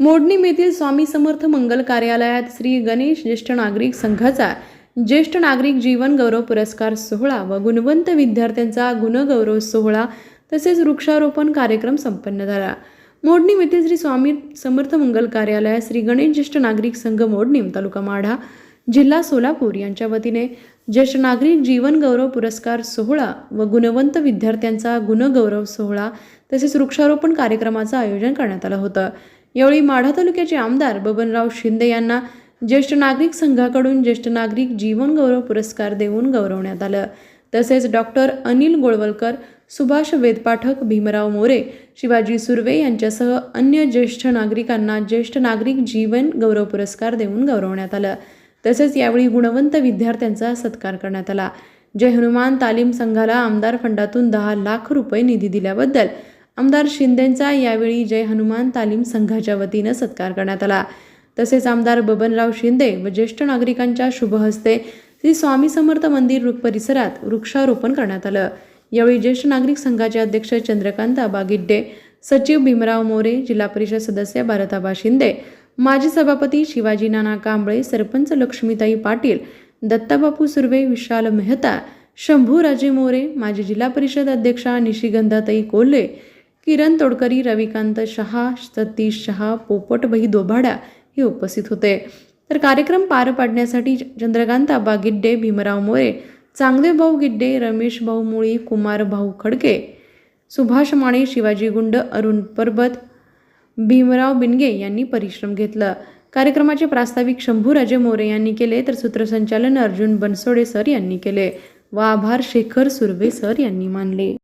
मोडणीम येथील स्वामी समर्थ मंगल कार्यालयात श्री गणेश ज्येष्ठ नागरिक संघाचा ज्येष्ठ नागरिक जीवन गौरव पुरस्कार सोहळा व गुणवंत विद्यार्थ्यांचा गुणगौरव सोहळा तसेच वृक्षारोपण कार्यक्रम संपन्न झाला. मोडणीम येथील श्री स्वामी समर्थ मंगल कार्यालयात श्री गणेश ज्येष्ठ नागरिक संघ मोडणीम तालुका माढा जिल्हा सोलापूर यांच्या वतीने ज्येष्ठ नागरिक जीवन गौरव पुरस्कार सोहळा व गुणवंत विद्यार्थ्यांचा गुणगौरव सोहळा तसेच वृक्षारोपण कार्यक्रमाचं आयोजन करण्यात आलं होतं. यावेळी माढा तालुक्याचे आमदार बबनराव शिंदे यांना ज्येष्ठ नागरिक संघाकडून ज्येष्ठ नागरिक जीवन गौरव पुरस्कार देऊन गौरवण्यात आलं. तसेच डॉक्टर अनिल गोळवलकर सुभाष वेदपाठक भीमराव मोरे शिवाजी सुर्वे यांच्यासह अन्य ज्येष्ठ नागरिकांना ज्येष्ठ नागरिक जीवन गौरव पुरस्कार देऊन गौरवण्यात आलं. तसेच यावेळी गुणवंत विद्यार्थ्यांचा सत्कार करण्यात आला. जय हनुमान तालीम संघाला आमदार फंडातून दहा लाख रुपये निधी दिल्याबद्दल आमदार शिंदेंचा यावेळी जय हनुमान तालीम संघाच्या वतीनं सत्कार करण्यात आला. तसेच आमदार बबनराव शिंदे व ज्येष्ठ नागरिकांच्या शुभहस्ते श्री स्वामी समर्थ मंदिर वृ- परिसरात वृक्षारोपण करण्यात आलं. यावेळी ज्येष्ठ नागरिक संघाचे अध्यक्ष चंद्रकांत आबागिड्डे सचिव भीमराव मोरे जिल्हा परिषद सदस्य भारताबा शिंदे माजी सभापती शिवाजी नाना कांबळे सरपंच लक्ष्मीताई पाटील दत्ताबापू सुर्वे विशाल मेहता शंभू राजे मोरे माजी जिल्हा परिषद अध्यक्षा निशिगंधाताई कोल्हे किरण तोडकरी रविकांत शहा सतीश शहा पोपटभाई दोभाडा हे उपस्थित होते. तर कार्यक्रम पार पाडण्यासाठी चंद्रकांत आबा गिड्डे भीमराव मोरे चांगदेव भाऊ गिड्डे रमेश भाऊ मुळी कुमार भाऊ खडके सुभाष माने शिवाजी गुंड अरुण परबत भीमराव बिनगे यांनी परिश्रम घेतला. कार्यक्रमाचे प्रास्ताविक शंभूराजे मोरे यांनी केले तर सूत्रसंचालन अर्जुन बनसोडे सर यांनी केले व आभार शेखर सुर्वे सर यांनी मानले.